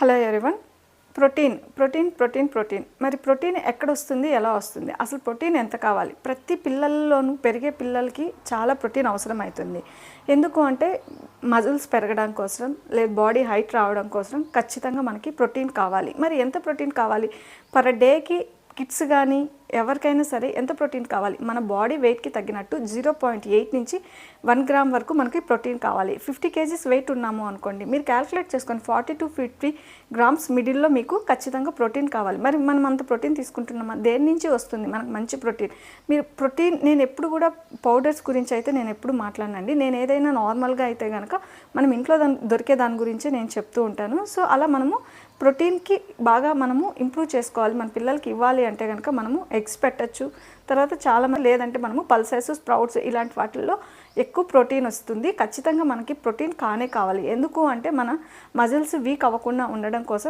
Hello everyone protein protein protein protein మరి protein ఎక్కడ వస్తుంది ఎలా వస్తుంది? అసలు ప్రోటీన్ ఎంత కావాలి? ప్రతి పిల్లల్లోనూ పెరిగే పిల్లలకి చాలా ప్రోటీన్ అవసరం అవుతుంది ఎందుకు అంటే మజిల్స్ పెరగడం కోసం లేదు బాడీ హైట్ రావడం కోసం ఖచ్చితంగా మనకి ప్రోటీన్ కావాలి. మరి ఎంత ప్రోటీన్ కావాలి? పర్ డేకి కిడ్స్ కానీ ఎవరికైనా సరే ఎంత ప్రోటీన్ కావాలి? మన బాడీ వెయిట్కి తగ్గినట్టు జీరో పాయింట్ ఎయిట్ నుంచి వన్ గ్రామ్ వరకు మనకి ప్రోటీన్ కావాలి. ఫిఫ్టీ కేజీస్ వెయిట్ ఉన్నాము అనుకోండి మీరు క్యాల్కులేట్ చేసుకొని ఫార్టీ టు ఫిఫ్టీ గ్రామ్స్ మిడిల్లో మీకు ఖచ్చితంగా ప్రోటీన్ కావాలి. మరి మనం అంత ప్రోటీన్ తీసుకుంటున్నామా? దేని నుంచి వస్తుంది? మనకు మంచి ప్రోటీన్. మీరు ప్రోటీన్ నేను ఎప్పుడు కూడా పౌడర్స్ గురించి అయితే నేను ఎప్పుడు మాట్లాడనండి. నేను ఏదైనా నార్మల్గా అయితే కనుక మనం ఇంట్లో దాని దొరికే దాని గురించే నేను చెప్తూ ఉంటాను. సో అలా మనము ప్రోటీన్కి బాగా మనము ఇంప్రూవ్ చేసుకోవాలి. మన పిల్లలకి ఇవ్వాలి అంటే కనుక మనము ఎగ్స్ పెట్టచ్చు. తర్వాత చాలా మంది లేదంటే మనము పల్సెస్ స్ప్రౌట్స్ ఇలాంటి వాటిల్లో ఎక్కువ ప్రోటీన్ వస్తుంది. ఖచ్చితంగా మనకి ప్రోటీన్ కానే కావాలి. ఎందుకు అంటే మన మజిల్స్ వీక్ అవ్వకుండా ఉండడం కోసం